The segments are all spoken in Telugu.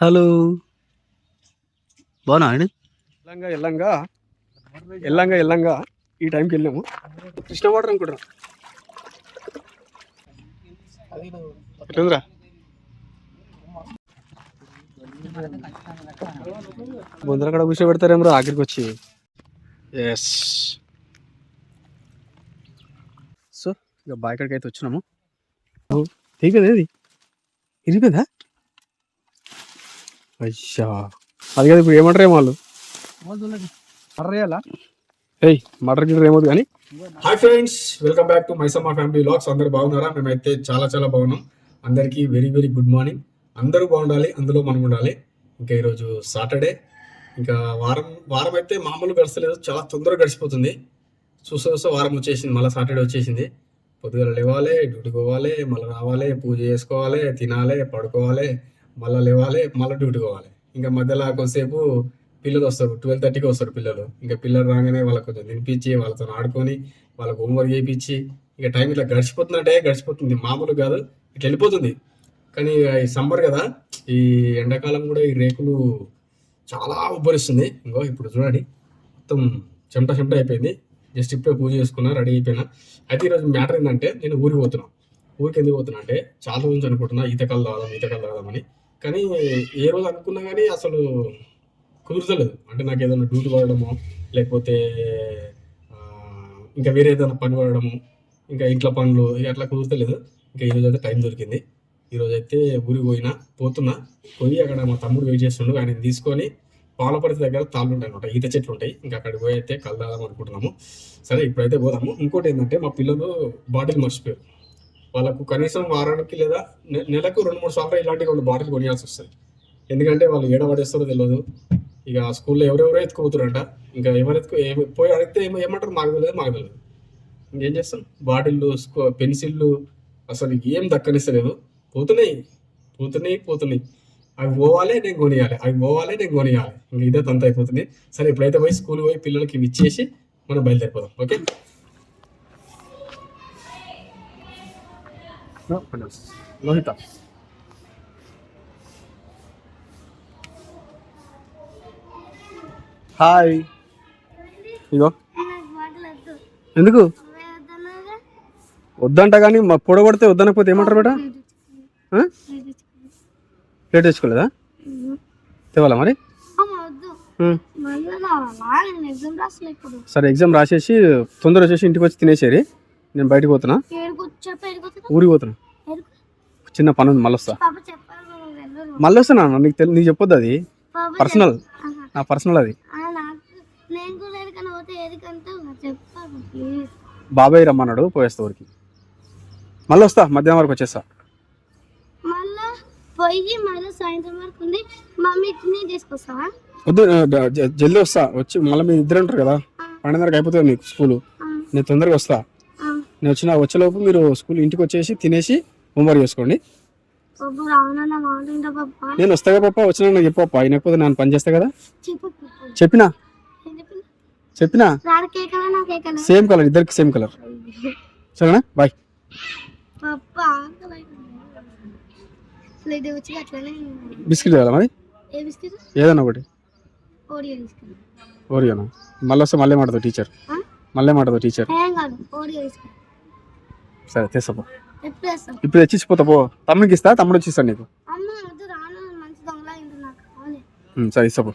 హలో. బాగున్నా అండి? ఎల్లంగా ఎల్లంగా. ఎల్లంగా ఎల్లంగా. ఈ టైంకి వెళ్ళాము. కృష్ణ వాటర్ అనుకుంటారా ఎట్లుందిరా? ముందర అక్కడ కూర్చోబెడతారేమో ఆఖరికి వచ్చి. ఎస్ సో ఇక బాయ్ కాడికి అయితే వచ్చినాము. తెగిపోయింది ఏది ఇరిగిపోయిందా అయ్యా. అది కదా ఇప్పుడు ఏమంటారు ఏమో వాళ్ళు? ఏయ్ మటర్ గిటర్ ఏమవుతుంది కానీ? Hi friends welcome back to Maisamma family vlogs. అందరు బాగున్నారా? మేమైతే చాలా చాలా బాగున్నాం. అందరికీ వెరీ వెరీ గుడ్ మార్నింగ్. అందరూ బాగుండాలి అందులో మనం ఉండాలి. ఇంకా ఈరోజు సాటర్డే. ఇంకా వారం వారం అయితే మామూలు గడచలేదు చాలా తొందరగా గడిచిపోతుంది. చూస్తే చూస్తే వారం వచ్చేసింది మళ్ళీ సాటర్డే వచ్చేసింది. పొద్దుగల లేవాలి డ్యూటీకి పోవాలి మళ్ళీ రావాలి పూజ చేసుకోవాలి తినాలి పడుకోవాలి. మళ్ళీ లేవాలి మళ్ళీ డ్యూటీకి పోవాలి. ఇంకా మధ్యలో కొంతసేపు పిల్లలు వస్తారు. ట్వెల్వ్ థర్టీకి వస్తారు పిల్లలు. ఇంకా పిల్లలు రాగానే వాళ్ళకి కొంచెం తినిపించి వాళ్ళతో ఆడుకొని వాళ్ళకి హోంవర్క్ చేయించి ఇక టైం ఇట్లా గడిచిపోతుందంటే గడిచిపోతుంది. మామూలు కాదు ఇట్లా వెళ్ళిపోతుంది. కానీ ఈ సమ్మర్ కదా ఈ ఎండాకాలం కూడా ఈ రేకులు చాలా ఉబ్బరిస్తుంది. ఇంకో ఇప్పుడు చూడండి మొత్తం చెమట చెమట అయిపోయింది. జస్ట్ ఇప్పుడే పూజ చేసుకున్నా రెడీ అయిపోయినా. అయితే ఈరోజు మ్యాటర్ ఏంటంటే నేను ఊరికి పోతున్నాను ఊరికి ఎందుకు పోతున్నా అంటే చాలా రోజు అనుకుంటున్నా ఈతకాలు తాగదాం ఈతకాలు తాగదామని. కానీ ఏ రోజు అనుకున్నా కానీ అసలు కుదురుతలేదు అంటే నాకు ఏదైనా డ్యూటీ పడడము లేకపోతే ఇంకా వేరే ఏదైనా పని పడడము ఇంకా ఇంట్లో పనులు ఇక అట్లా కుదురుతలేదు ఇంకా ఈరోజు అయితే టైం దొరికింది. ఈరోజు అయితే ఊరికి పోయినా పోతున్నా పోయి అక్కడ మా తమ్ముడు వెయిట్ చేస్తుండు. ఆయన తీసుకొని పాలపరిత దగ్గర తాళ్ళు ఉంటాయి అనమాట. ఈత చెట్లు ఉంటాయి. ఇంకా అక్కడికి పోయి అయితే కలదాం అనుకుంటున్నాము సరే ఇప్పుడైతే పోదాము. ఇంకోటి ఏంటంటే మా పిల్లలు బాటిల్ మర్చిపోయారు. వాళ్ళకు కనీసం వారానికి లేదా నెలకు రెండు మూడు సార్లు ఇలాంటి రెండు బాటిల్ కొనియాల్సి వస్తుంది. ఎందుకంటే వాళ్ళు ఏడ పడేస్తారో తెలియదు ఇక స్కూల్లో ఎవరెవరో ఎత్తుకుపోతారంట ఇంకా ఎవరు ఎత్తుకు పోయి అడిగితే ఏమో ఏమంటారు మాకు తెలియదు మాకు తెలియదు ఇంకేం చేస్తాం? బాటిళ్ళు స్కూ- పెన్సిళ్ళు అసలు ఏం దక్కనిస్తలేదు. పోతున్నాయి. పోతున్నాయి పోతున్నాయి. అవి పోవాలి నేను కొనియాలి. అవి పోవాలి నేను కొనియాలి. ఇంక ఇదే తంత అయిపోతుంది. సరే ఇప్పుడైతే పోయి స్కూల్ పోయి పిల్లలకి ఇవి ఇచ్చేసి మనం బయలుదేరిపోదాం. ఓకే? లోహిత హాయ్ ఇగో ఎందుకు? వద్దంట కానీ మా పొడగొడితే వద్దనకపోతే ఏమంటారు బేట? ప్లేట్ తెచ్చుకోలేదా? తేవాలా మరి? సరే ఎగ్జామ్ రాసేసి తొందర వచ్చేసి ఇంటికి వచ్చి తినేసేరి. నేను బయటకు పోతున్నా? ఊరికి పోతున్నా. చిన్న పని ఉంది మళ్ళీ వస్తా మళ్ళీ వస్తున్నా నీకు తెలి నీకు చెప్పొద్దు అది? పర్సనల్. నా పర్సనల్ అది. బాబాయ్ రమ్మన్నాడు పోయేస్తా ఊరికి. మళ్ళీ వస్తా మధ్యాహ్నం వరకు వచ్చేస్తా. మళ్ళా పోయి మళ్ళీ సాయంత్రం వరకు ఉంది మమ్మీ నేను తీసుకొస్తావా? వద్దు జల్దీ వస్తా. వచ్చి మళ్ళీ మీరు ఇద్దరు ఉంటారు కదా? పన్నెండున్నరకు అయిపోతుంది మీకు స్కూల్. నేను తొందరగా వస్తా. నేను వచ్చిన వచ్చేలోపు మీరు స్కూల్ ఇంటికి వచ్చేసి తినేసి హోంవర్క్ చేసుకోండి. మాట్లాడిందా నేను వస్తాగా పాప వచ్చినా నాకు చెప్పు పాప అయినకపోతే నేను పని చేస్తా కదా. చెప్పు పాప. చెప్పినా? చెప్పిన? సేమ్ కలర్ ఇద్దరికి సేమ్ కలర్. సరేనా? బాయ్. బిస్కెట్ కదా మరి? ఏదన్నా ఒకటి. ఓరియోనా? మళ్ళీ వస్తే మళ్ళీ మాటతో టీచర్? మళ్ళీ మాటతో టీచర్ సరే వేస్తాం ఇప్పుడు తెచ్చిపోతా పో. తమ్ముడికి ఇస్తా తమ్ముడు వచ్చి ఇస్తాను నీకు. అమ్మ వద్దు రాను మంచి దొంగలా ఇంటి నాకు కావాలి ఉమ్, సరే ఇస్తాపో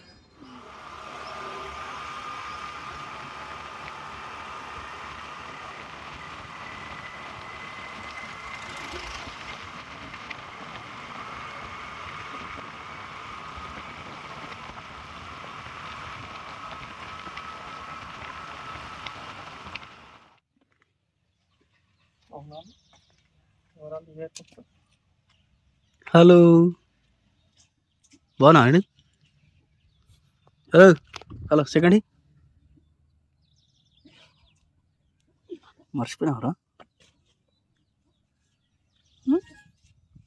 హలో. బాగున్నా అండి? హలో హలో సెకండ్ మర్చిపోయినావరా?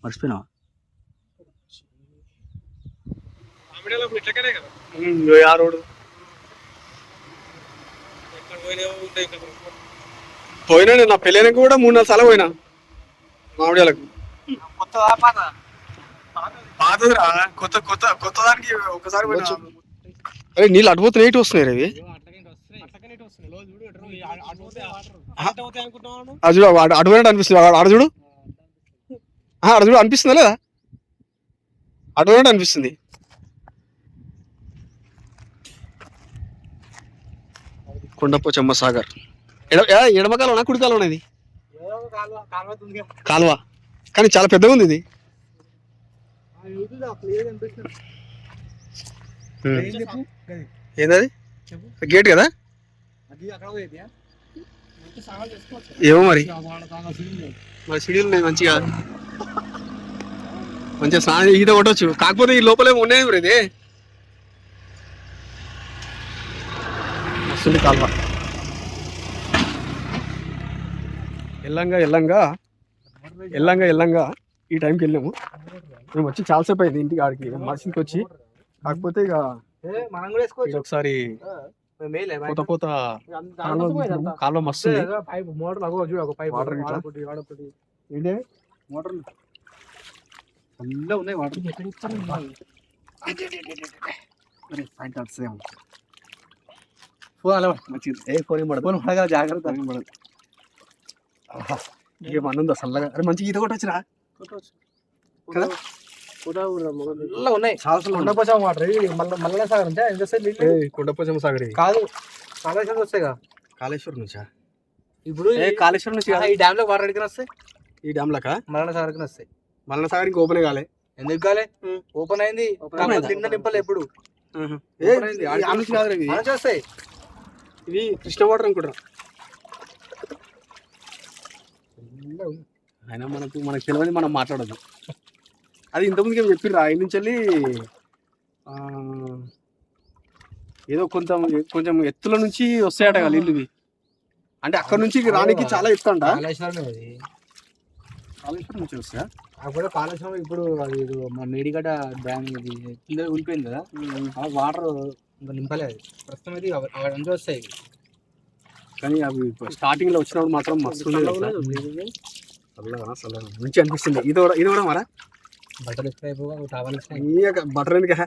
మర్చిపోయినావా? ఆ రోడ్డు పోయినా నేను నా పెళ్ళైనాక కూడా మూడు నాలుగు సార్లు పోయినా. మామిడియాలకు పాత పాతదిరా కొత్త కొత్త కొత్త దానికి ఒకసారి పోయినా. అరే నీళ్ళు అడిపోతున్నాయి ఇటు వస్తున్నాయి రే ఇవి. అది చూడు అటు- అటు పోయినట్టు అనిపిస్తుంది. అటు చూడు. అనిపిస్తుందా లేదా? అటు పోయినట్టు అనిపిస్తుంది. కొండపోచమ్మ సాగర్. ఎడ ఎడ- ఎడమ కాలువనా కుడి కాలువనా ఇది? కాలువ. కానీ చాలా పెద్దగా ఉంది ఇది. ఏందది? గేట్ కదా? ఏమో మరి. మరి సిడీలు ఉన్నాయి మంచిగా. మంచిగా స్నానం ఈత కొట్టవచ్చు కాకపోతే ఈ లోపలే ఉన్నాయి మరి ఇది. కాల్వ. ఎల్లంగా ఎల్లంగా ఎల్లంగా ఎల్లంగా ఈ టైంకి వెళ్ళాము. మేము వచ్చి చాలాసేపు అయింది ఇంటికి ఆడికి. మనిషికి వచ్చి కాకపోతే ఇక ఇది ఒకసారి కాలువ మస్తు మోటార్ అగో చూడు ఒక పైప్ వాటర్. ఏంటి? చల్లగా ఉన్నాయి వాటర్. ఫోన్ అలా. మంచిది. ఏ ఫోన్ ఏం పడదు. ఫోన్ పడగా జాగ్రత్త. ఏం పడదు. ఆహా, ఏం అన్నుందా చల్లగా అరే మంచిగా ఈత కొట్టొచ్చురా. కదా? చల్లగా ఉన్నాయి. కొండపోచా వాటర్ మళ్ళీ సాగర్ అంటే కొండపోచమ్మ సాగర్. ఇది. కాదు. కాళేశ్వరం వస్తాయి కదా కాళేశ్వరం నుంచా? ఇప్పుడు ఏ కాళేశ్వరం నుంచి కాదు. ఈ డ్యామ్లో వాటర్ అడిగిన వస్తాయి? ఈ డ్యామ్ లక మరణ సాగర్కి వస్తాయి. మల్లన సాగర్ ఇంకా ఓపెన్ కాలే. ఎందుకు కాలే? ఓపెన్ అయింది? నిన్న నింపలే ఎప్పుడు వస్తాయి. ఇది కృష్ణ వాటర్ అనుకుంటా అయినా మనకు మనకు తెలియని మనం మాట్లాడదు అది ఇంతకుముందుకు ఏం చెప్పిర్రు. ఆయన నుంచి వెళ్ళి ఏదో కొంత కొంచెం ఎత్తుల నుంచి వస్తాయట కదా ఇవి అంటే అక్కడ నుంచి రానికి చాలా ఎత్తు అంట. కాళేశ్వరం అది. కాళేశ్వరం నుంచి వస్తాయా? కాకపోతే కాళేశ్వరం ఇప్పుడు అది మన మేడిగడ్డ డ్యామ్ ఇది కింద ఉండిపోయింది కదా. వాటర్ ఇంకా నింపలే అది ప్రస్తుతం అయితే నుంచి వస్తాయి. కానీ అవి స్టార్టింగ్లో వచ్చినప్పుడు మాత్రం మస్తు మంచి అనిపిస్తుంది. ఇది కూడా ఇది కూడా మరా? టవల్ బటర్ ఎందుకు?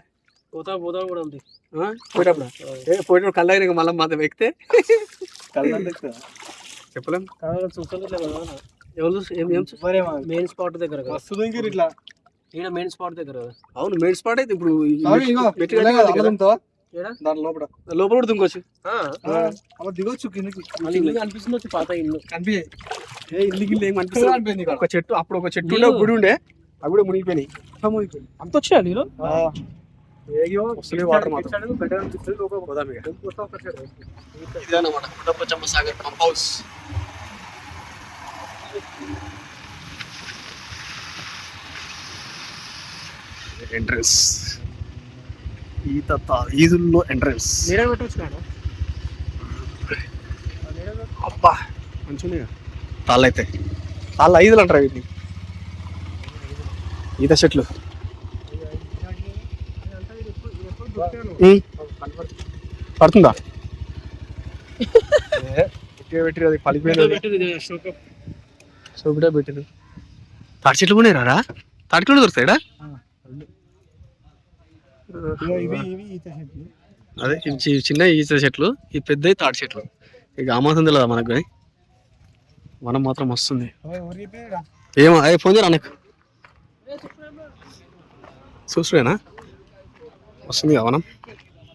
పోతా పోతా కూడా ఉంది ఆ? పోయేటప్పుడు ఏ పోయేటప్పుడు కళ్ళు అయినా మళ్ళీ మాత్రం ఎక్కితే? చెప్పలేం? ఎవరు చూసి ఏం మెయిన్ స్పాట్ దగ్గర వస్తుంది ఇట్లా. ఈడ మెయిన్ స్పాట్ దగ్గర అవును మెయిన్ స్పాట్ అయితే ఇప్పుడు దాని లోపల. లోపల కూడా దుంకొచ్చు అలా దిగొచ్చు కిందకి. మళ్ళీ ఇల్లు కనిపిస్తుంది వచ్చి పాత ఇల్లు. కనిపించే ఏ ఇల్లు గిల్లు ఏం అనిపిస్తుంది ఒక చెట్టు అప్పుడు ఒక చెట్టు ఉండే గుడి ఉండే అవి కూడా మునిగిపోయినాయి. అంత వచ్చా నీళ్ళు. ఇదన్నమాట గుండప్పచమ్మ సాగర్ పంప్ హౌస్. ఎంట్రన్స్ ఈత తా- ఈదుల్లో ఎంట్రన్స్. నీడ పెట్టవచ్చు కాదు? అబ్బా. మంచిగా తాళ్ళు అయితే తాళ్ళు ఐదులు అంటారు వీటిని? ఈత చెట్లు. పడుతుందా? పెట్టి అది పలిపోయింది సోపిడా పెట్టింది తాటి చెట్లు కూడా తాటి చెట్లు దొరుకుతాయడా అదే ఇవి చిన్న ఈత చెట్లు ఈ పెద్ద తాటి చెట్లు ఇక అమాసం తెలియదా మనకు కానీ? మనం మాత్రం వస్తుంది. ఏమో అయ్యి ఫోన్ చేయరా నాకు? చూసుడేనా వస్తుంది కదా వనం?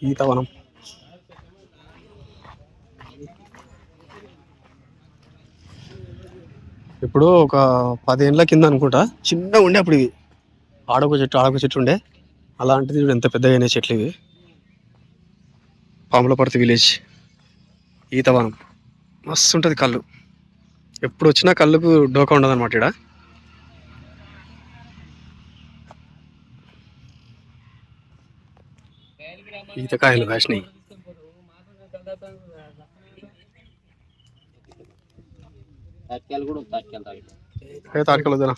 ఈత వనం. ఇప్పుడు ఒక పదేళ్ళ కింద అనుకుంటా చిన్నగా ఉండే అప్పుడు ఇవి. ఆడొక చెట్టు ఆడొక చెట్టు ఉండే. అలాంటిది ఎంత పెద్దగా అయినాయి చెట్లు ఇవి. పాములపర్తి విలేజ్. ఈతవనం మస్తు ఉంటుంది కళ్ళు. ఎప్పుడు వచ్చినా కళ్ళుకు డోకా ఉండదు అనమాట ఇక్కడ ఈతకాయలు కాసినాయి. ఏ తాటికలు వద్దురా.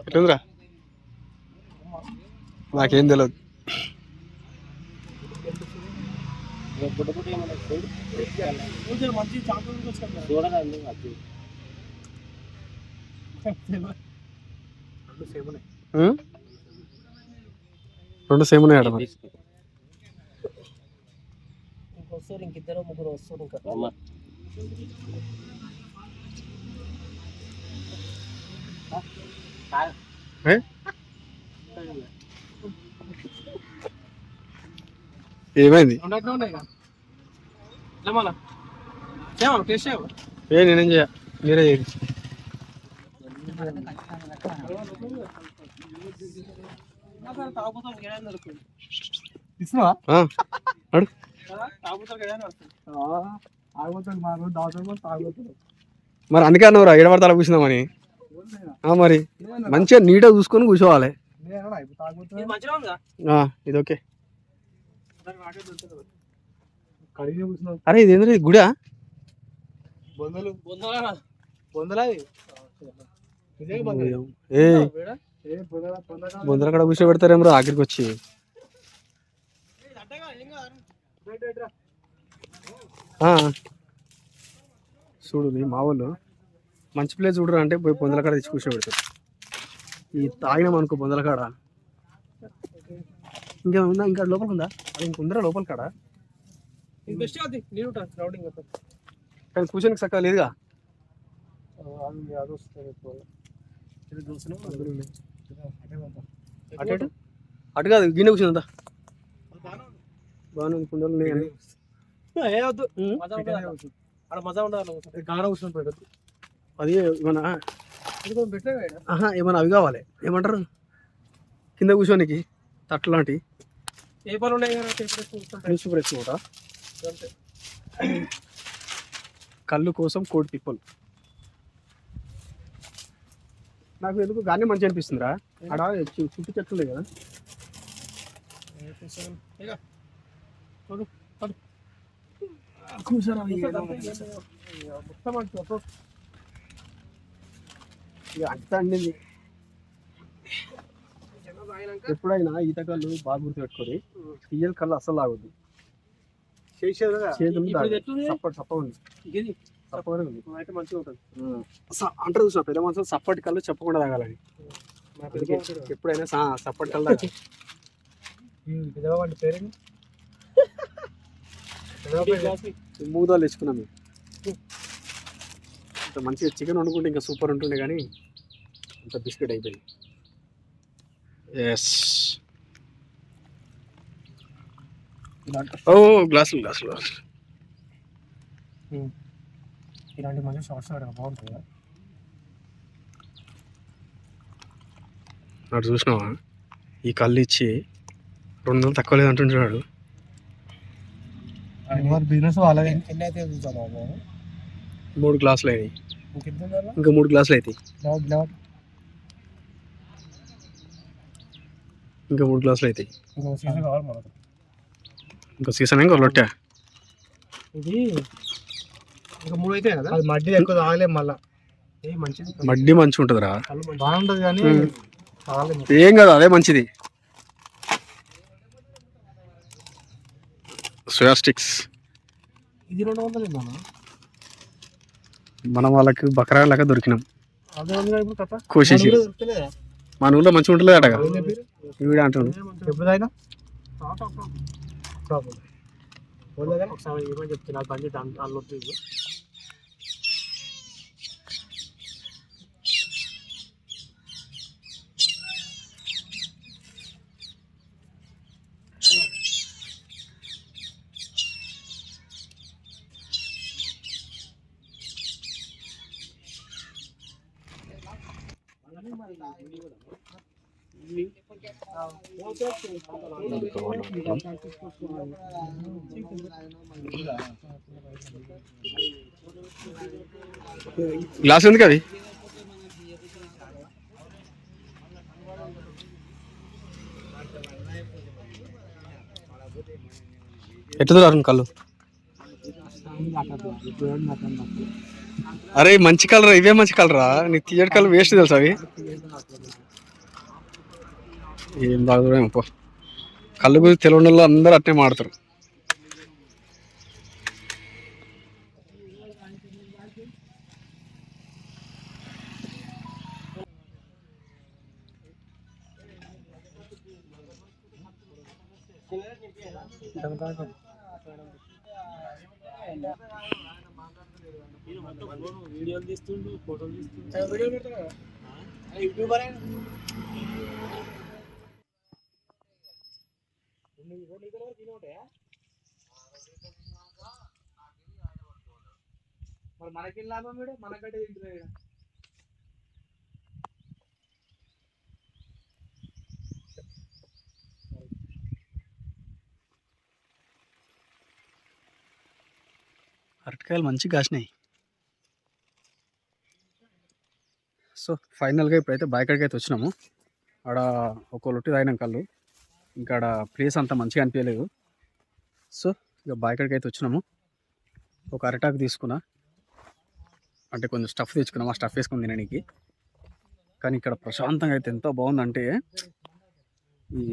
ఎట్లుందిరా? నాకేం తెలియదు రెండు సేమ్ ఉన్నాయి ఆడ మరి. వస్తారు ఇంకిద్దరు ముగ్గురు వస్తారు ఇంకా. ఏమైంది? ఏ నేనేం చేయ? మీరే చేయండి. మరి అందుకే అన్నవరా ఏడబడతా కూర్చుందామని? ఆ, మరి. మంచిగా నీట్గా చూసుకొని కూర్చోవాలి. ఇది ఓకే. అరే ఇది ఏంద్రీ గుడా? బొందలు. బొందలా బొందలా ఏ. ముందర అక్కడ కూర్చోబెడతారేమో ఆఖరికి వచ్చి. చూడు నీ మా వాళ్ళు మంచి ప్లేస్ చూడరా అంటే పోయి పొందల కాడ తెచ్చి కూర్చోబెడతారు ఈ తాగినాం అనుకో పొందల కాడ ఇంకా ఉందా? ఇంకా లోపలికి ఉందా? అది ఇంకుందరా లోపల కాడ కానీ కూర్చోనికి చక్కగా లేదుగా? అటు? అటు కాదు గిన్నె కూర్చుందా బాగానే ఉంది. కుండలు ఉన్నాయి అన్ని. ఏ వద్దు? మజా ఉండదు గాన కూర్చొని పెట్టదు అది ఏమన్నా ఆహా ఏమన్నా అవి కావాలి. ఏమంటారు? కింద కూర్చోనికి తట్లు లాంటి ఏ పనులు ఉన్నాయి వేసుకుంటా అంతే. కళ్ళు కోసం కోడి పిప్పలు. నాకు ఎందుకు గానే మంచి అనిపిస్తుందిరా. ఆడ చు- చుట్టూ చెట్లు ఉన్నాయి కదా. కూర్చోరా మొత్తం అంత అండింది. ఎప్పుడైనా ఈత కళ్ళు బాగా గుర్తుపెట్టుకొని తీయల కళ్ళు అస్సలు ఆగొద్దు. సప్ప ఉంది అంటారు చూసిన పెద్ద మనుషులు సప్పటి కళ్ళు చెప్పకుండా తాగాలని. ఎప్పుడైనా సా- సప్పటి కళ్ళు తాగాలి. మూదాలు తెచ్చుకున్నాం మంచిగా చికెన్ వండుకుంటే ఇంకా సూపర్ ఉంటుండే కానీ అంత బిస్కెట్ అయిపోయింది. ఎస్ ఓ గ్లాసులు గ్లాసులు ఇలాంటి మంచి షార్ట్స్ బాగుంటుంది? కదా అటు చూసినావా? ఈ కళ్ళు ఇచ్చి రెండు వందలు తక్కువ లేదు అంటుంటున్నాడు. బిజినెస్ ఎన్ని అయితే చూసాను మూడు గ్లాసులు అయినాయి. ఇంకా మూడు గ్లాసులు అవుతాయి ఇంకా మూడు గ్లాసులు అవుతాయి ఇంకో సీసన్ ఇంకా లొట్టా? ఇది ఇంకా మూడు అయితే కదా? అది మడ్డి ఎక్కువ తాగలేం మళ్ళా. ఏ మంచిది. మడ్డి మంచిగా ఉంటుందిరా బాగుంటుంది కానీ ఏం కాదు అదే మంచిది. Soya sticks. ఇది రెండు వందలు మన మనం వాళ్ళకి బకరా లాగా దొరికినాం. అదే ఉంది ఇప్పుడు కథ. మన ఊళ్ళో మంచిగా ఉంటుంది చెప్పారు? వీడే అంటాడు. ఎప్పుడు గ్లాస్ ఎందుకు అది? ఎట్టు కళ్ళు? అరే మంచి కలరా ఇవే మంచి కలరా నీ తీయటి కలర్ వేస్ట్ తెలుసా అవి? ఏం తాగుతారో ఏమో కళ్ళు గురించి తెలియని వాళ్ళు అందరూ అట్నే మాడతారు. వీడియోలు తీస్తుండు ఫోటోలు తీస్తుండు యూట్యూబర్ రెండు రెండు వీడియో వరకు యూట్యూబర్ మరి మనకి లాభం వీడు? మనకంటే తింటున్నాడు అరటికాయలు మంచిగా కాసినాయి. సో ఫైనల్గా ఇప్పుడైతే బాయికాడికి అయితే వచ్చినాము. ఆడ ఒక లొట్టి తాగినాం కళ్ళు. ఇంకా ఆడ ప్లేస్ అంత మంచిగా అనిపించలేదు సో ఇక బాయికాడికి అయితే వచ్చినాము. ఒక అరటాకు తీసుకున్నా. అంటే కొంచెం స్టఫ్ తెచ్చుకున్నాం. ఆ స్టఫ్ వేసుకుని తినడానికి కానీ ఇక్కడ ప్రశాంతంగా అయితే ఎంతో బాగుందంటే ఈ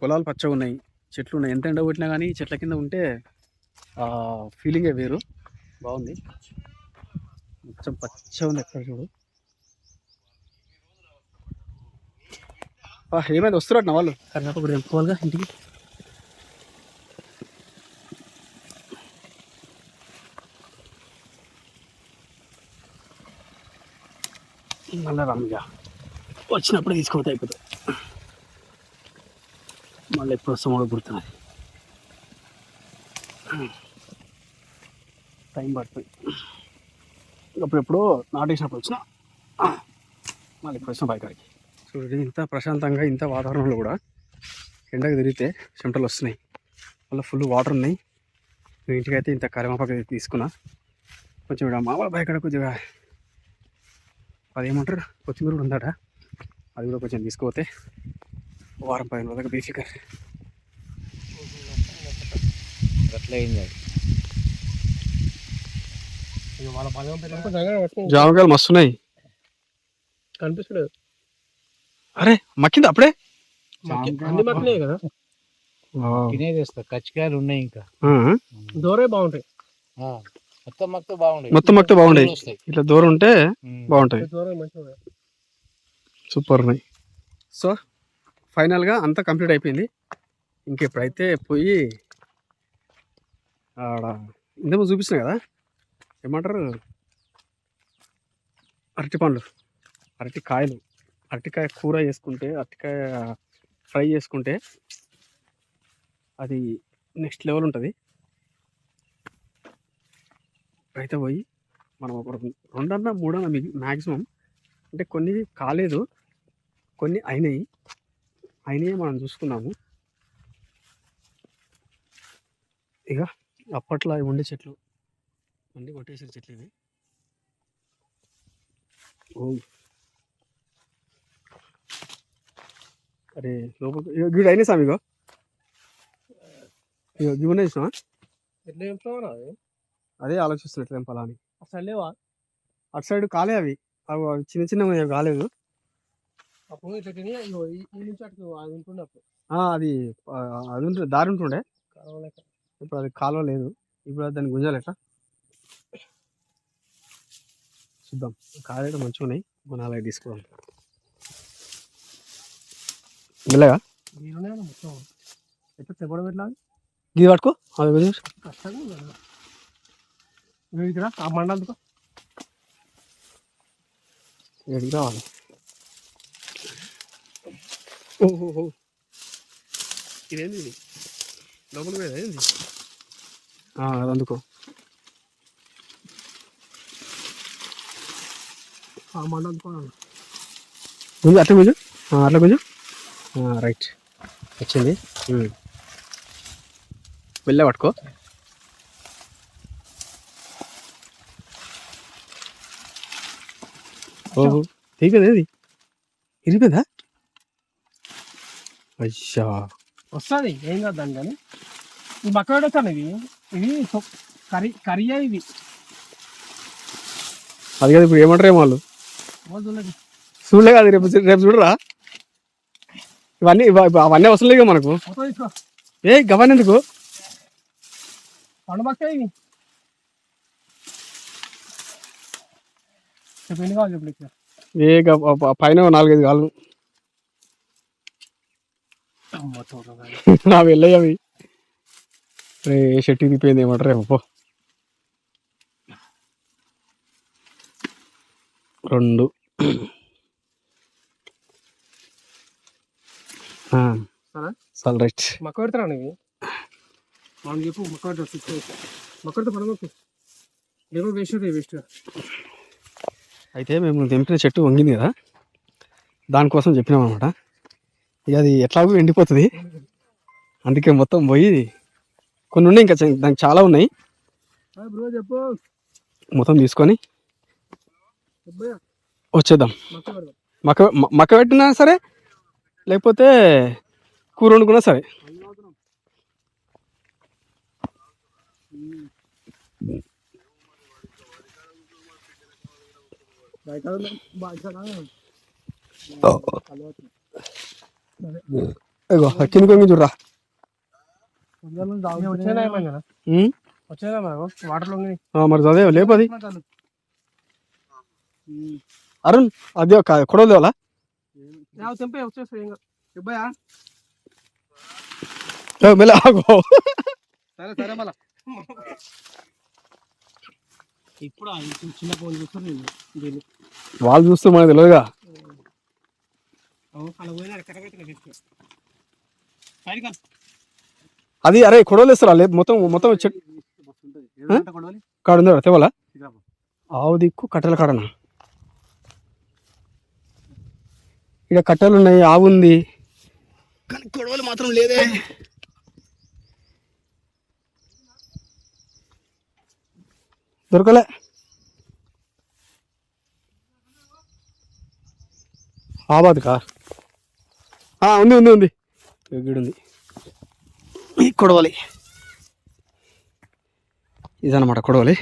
పొలాలు పచ్చగా ఉన్నాయి. చెట్లు ఉన్నాయి. ఎంత ఎండ కొట్టినా కానీ చెట్ల కింద ఉంటే ఫీలింగే వేరు. బాగుంది. మొత్తం పచ్చగా ఉంది ఎక్కడ చూడు. ఏమైంది? వస్తున్నట్టు నా వాళ్ళు. కరివేపాకు తెంపుకోవాలిగా ఇంటికి. మళ్ళీ రమ్య. వచ్చినప్పుడు తీసుకోవద్దు అయిపోతుంది మళ్ళీ ఎప్పుడు వస్తామో కూడా గుర్తున్నది టైం పడుతుంది. అప్పుడు ఎప్పుడో నాటేసినప్పుడు వచ్చిన మళ్ళీ ఇప్పుడు వచ్చిన బయకాడికి చూడండి ఇంత ప్రశాంతంగా ఇంత వాతావరణంలో కూడా ఎండకు తిరిగితే చెమటలు వస్తున్నాయి. మళ్ళీ ఫుల్ వాటర్ ఉన్నాయి. నేను ఇంటికి అయితే ఇంత కరివేపాకు అయితే తీసుకున్నా. కొంచెం ఇక్కడ మామూలు బయకాడ కొద్దిగా అదేమంటారు? కొత్తిమీర కూడా ఉందట. అది కూడా కొంచెం తీసుకుపోతే వారం పదిహేను రోజులకు బేఫికర్ జామకాయలు మస్తున్నాయి కనిపిస్తలేదు. అరే మక్కింది అప్పుడే? అన్ని కదా. కచ్చికాయలు ఉన్నాయి ఇంకా. దూరే బాగుంటాయి. మొత్తం మొత్తం బాగుండేది మొత్తం మొత్తం బాగుంటాయి. ఇట్లా దూరం ఉంటే. బాగుంటాయి. సూపర్ ఉన్నాయి. సో ఫైనల్గా అంతా కంప్లీట్ అయిపోయింది. ఇంకెప్పుడైతే పోయి ఆడ ఇంతకు చూపించిన కదా? ఏమంటారు? అరటి పండ్లు. అరటి కాయలు. అరటికాయ కూర చేసుకుంటే అరటికాయ ఫ్రై చేసుకుంటే అది నెక్స్ట్ లెవెల్ ఉంటుంది. అయితే పోయి మనం ఒక రెండన్నా మూడన్నా మ్యాక్సిమం అంటే కొన్ని కాలేదు కొన్ని అయినాయి. అయినాయి మనం చూసుకున్నాము. ఇక అప్పట్లో అవి ఉండే చెట్లు. అన్నీ కొట్టేసిన చెట్లు ఇవి ఓ అరే లోపల ఇగో వీడు అయినా సామి ఇగో. ఇగో చూసినావా? ఎట్లా చెప్తావు అది ఆలోచిస్తున్నా ఎట్లా తెంపాలా అని. అసలు లేవా? అటు సైడ్ కాలే అవి. అవి అవి చిన్న చిన్న కాలేదు. అప్పుడు ఇట్లా నుంచి అటు అది ఉంటుండే అప్పుడు. అది అది ఉంటుండే దారి ఉంటుండే. ఇప్పుడు అది కాలువ లేదు. ఇప్పుడు అది దాన్ని గుంజాలి ఎట్లా? చూద్దాం. కాయలు మంచిగా ఉన్నాయి. గుణాలు తీసుకోవాలి మెల్లగా? ఇది పట్టుకో. కొంచెం ఇక్కడ ఆ ఎడికి రావాలి ఓహో ఇదేంది ఇది? లోపల పోయేది ఏంది? అందుకో. ఆ మండలంతో గుంజు అట్లా ఆ, అట్లా ఆ, రైట్ వచ్చింది. వెళ్ళే పట్టుకో. ఓహో తీగదా ఇది ఇరిపోయిందా అయ్యా. వస్తుంది ఏం కాదు కానీ. ఈ మక్క పెడతాను ఇవి. ఇవి కర్రీ కర్రీ ఇవి. అది కదా ఇప్పుడు ఏమంటారు వాళ్ళు? రోజులకి చూడలే కాదు రేపు రేపు చూడరా? ఇవన్నీ ఇవ- ఇవ- అవన్నీ అవసరం లేదు మనకు. ఏ గవన్ ఎందుకు? ఏ పైన నాలుగైదు కాళ్ళు చూడరా. నా వెళ్ళయ్యి అవి. రే ఏ షర్ట్ ఇదిపోయింది ఏమంటారు పో. రెండు ఆ, సరే చాలు రైట్. మక్క పెడతారా ఇవి మనం చెప్పు మక్క మక్క పెడితే ఏమో వేస్ట్. అయితే మేము తెంపిన చెట్టు వంగింది కదా దానికోసం చెప్పినాం అనమాట ఇక అది ఎట్లాగో ఎండిపోతుంది. అందుకే మొత్తం పోయి కొన్ని ఉన్నాయి ఇంకా దానికి చాలా ఉన్నాయి. మొత్తం తీసుకొని వచ్చేద్దాం. మక్క మక్క పెట్టినా సరే లేకపోతే కూర వండుకున్నా సరే. బయట కింద కొంగి చూడరా. మరి అదే లేపది. అరుణ్ అదే కొడవలేవాలా తెంపే మెల్ల ఆగు సరే సరే మళ్ళా ఇప్పుడు చిన్న నేను దీన్ని వాళ్ళు చూస్తే మనకు తెలియదుగా అలా కరెక్ట్ అది అరే కొడవలు ఇస్తారా లేదు మొత్తం మొత్తం చెట్టు ఏదంటే కొడవలి కాడు ఉందా తేవాలా. ఆవు దిక్కు కట్టెల కాడనా ఇక్కడ కట్టెలు ఉన్నాయి ఆవు ఉంది. కానీ కొడవలు మాత్రం లేదే. దొరకలే. ఆబాద్ కా ఉంది ఉంది ఉంది. ఉంది. ఈ కొడవలి. ఇదన్నమాట కొడవలి.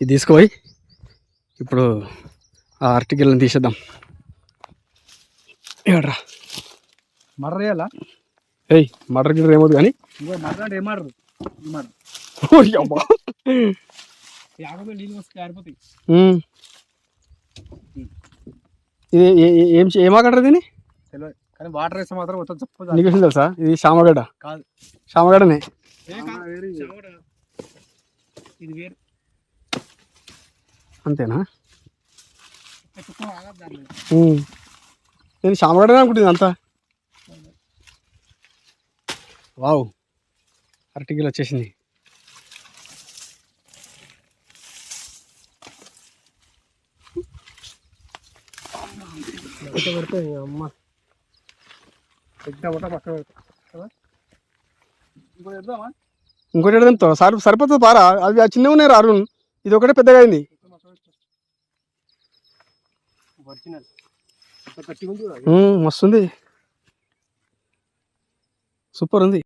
ఇది తీసుకుపోయి ఇప్పుడు ఆ అరటికెళ్ళని తీసేద్దాం. ఏడ్రా మర్ర వేయాలా ఏయ్ మటర్ గిటర్ ఏమవుతుంది కానీ ఇంకో మర్ర అంటే ఏం మర్రు. మర్ర అబ్బా. యాభై నీళ్ళు వస్తే ఆరిపోతాయి. ఇది ఏ- ఏ- ఏం చే- ఏమాకంటారు దీన్ని తెలియదు కానీ వాటర్ వేస్తే మాత్రం మొత్తం చప్ప నీకు తెలుసా? ఇది శామగడ్డ కాదు. శామగడ్డనే. ఇది. వేరు. అంతేనా? నేను శామగడ్డనే అనుకుంటుంది అంతా. వావ్. అరటికిలో వచ్చేసింది. అమ్మ. ఇంకోటి ఎడదాం సరి సరిపోతుంది పారా. అవి ఆ చిన్నగా ఉన్నాయి అరుణ్. ఇది ఒకటే పెద్దగా అయింది. ఒరిజినల్ మస్తుంది సూపర్ ఉంది.